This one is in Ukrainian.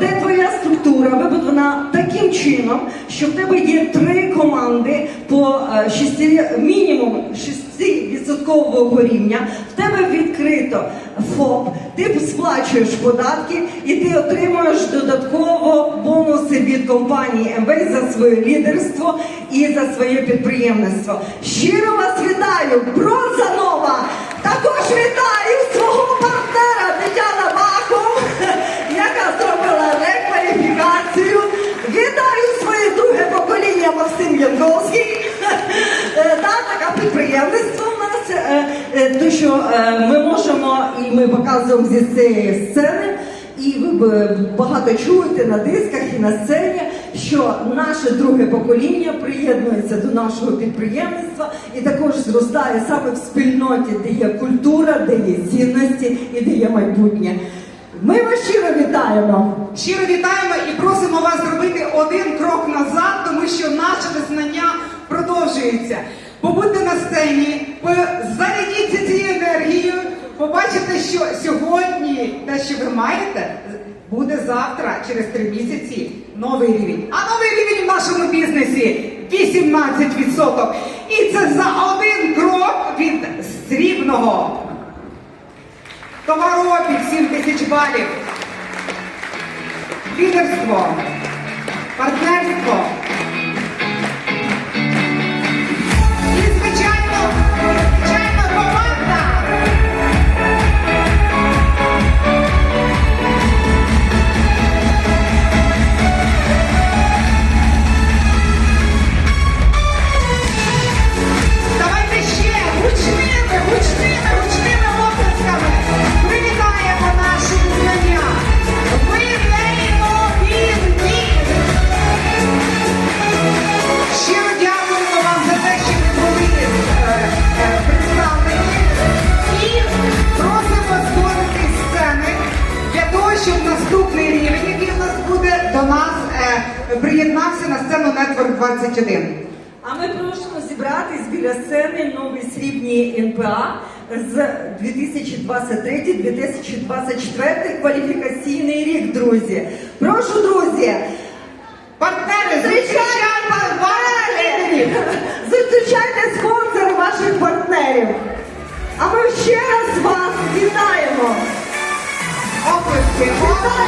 де твоя структура вибудована таким чином, що в тебе є три команди по е, шести, мінімум 6% рівня. В тебе відкрито ФОП, ти сплачуєш податки і ти отримуєш додатково бонуси від компанії МВ за своє лідерство і за своє підприємництво. Щиро вас вітаю! Бронза нова! Також вітаю е, е, що е, ми можемо і ми показуємо зі цієї сцени. І ви багато чуєте на дисках і на сцені, що наше друге покоління приєднується до нашого підприємництва і також зростає саме в спільноті, де є культура, де є цінності і де є майбутнє. Ми вас щиро вітаємо. Щиро вітаємо і просимо вас зробити один крок назад, тому що наше визнання продовжується. Побудьте на сцені, побачите, що сьогодні те, що ви маєте, буде завтра, через три місяці, новий рівень. А новий рівень в нашому бізнесі 18%. І це за один крок від срібного. Товарообіг 7 тисяч балів. Лідерство, партнерство. Наступний рівень, який у нас буде, до нас е, приєднався на сцену Network 21. А ми просимо зібратись біля сцени новий срібні НПА з 2023-2024 кваліфікаційний рік, друзі. Прошу, друзі, Партнери, зустрічайте зустрічайте партнерів! Зустрічайте спонсори ваших партнерів. А ми ще раз вас вітаємо! Ferrou!